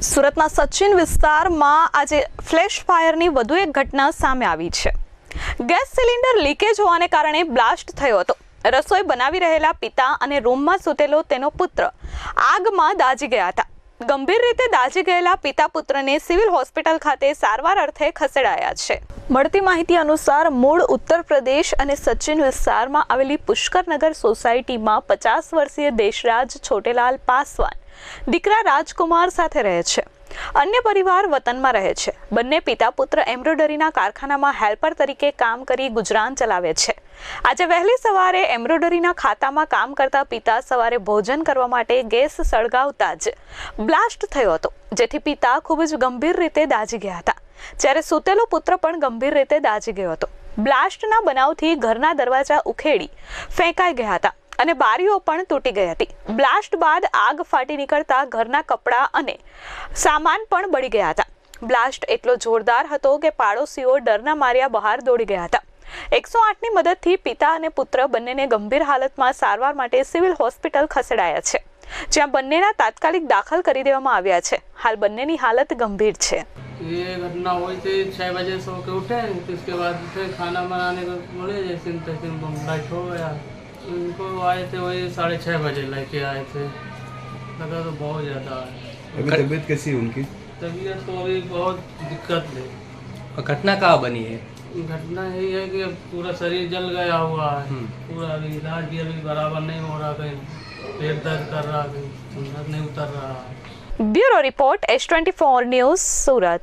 સુરતના સચિન વિસ્તારમાં આજે ફ્લેશ ફાયરની વધુ એક ઘટના સામે આવી છે. ગેસ સિલિન્ડર લીકેજ હોવાને કારણે બ્લાસ્ટ થયો હતો. રસોઈ બનાવી રહેલા પિતા અને રૂમમાં સૂતેલો તેનો પુત્ર આગમાં દાઝી ગયા હતા. ગંભીર રીતે દાઝી ગયેલા પિતા પુત્રને સિવિલ હોસ્પિટલ ખાતે સારવાર અર્થે ખસેડાયા છે. મળતી માહિતી અનુસાર મૂળ ઉત્તર પ્રદેશ અને સચિન વિસ્તારમાં આવેલી પુષ્કરનગર સોસાયટીમાં પચાસ વર્ષીય દેશરાજ છોટેલાલ પાસવાન દીકરા રાજકુમાર સાથે રહે છે. અન્ય પરિવાર વતનમાં રહે છે. બંને પિતા પુત્ર એમ્બ્રોઇડરીના કારખાનામાં હેલ્પર તરીકે કામ કરી ગુજરાન ચલાવે છે. આજે વહેલી સવારે એમ્બ્રોઇડરીના ખાતામાં કામ કરતા પિતા સવારે ભોજન કરવા માટે ગેસ સળગાવતા જ બ્લાસ્ટ થયો હતો, જેથી પિતા ખૂબ જ ગંભીર રીતે દાઝી ગયા હતા. જ્યારે સૂતેલો પુત્ર પણ ગંભીર રીતે દાઝી ગયો હતો. બ્લાસ્ટના બનાવથી ઘરના દરવાજા ઉખેડી ફેંકાઈ ગયા હતા અને બારીઓ પણ તૂટી ગઈ હતી. બ્લાસ્ટ બાદ આગ ફાટી નીકળતા ઘરના કપડાં અને સામાન પણ બળી ગયા હતા. બ્લાસ્ટ એટલો જોરદાર હતો કે પાડોશીઓ ડરના માર્યા બહાર દોડી ગયા હતા. એકસો આઠની મદદથી પિતા અને પુત્ર બંનેને ગંભીર હાલતમાં સારવાર માટે સિવિલ હોસ્પિટલ ખસેડાયા છે. જ્યાં બંનેના તાત્કાલિક દાખલ કરી દેવામાં આવ્યા છે. હાલ બંનેની હાલત ગંભીર છે. ये घटना हुई थी छः बजे सो के उठे तो इसके बाद फिर खाना बनाने को बोले जैसे तैसे लाइट हो। गया उनको आए थे वही साढ़े छः बजे लेके आए थे। लगा तो बहुत ज़्यादा अभी तबीयत कैसी है उनकी? तबीयत तो अभी बहुत दिक्कत है। और घटना कहाँ बनी है? घटना यही है कि पूरा शरीर जल गया हुआ है। हम्म। पूरा अभी इलाज भी अभी बराबर नहीं हो रहा कहीं पेट दर्द कर रहा कहीं नहीं उतर रहा। है bureau report S twenty four news Surat.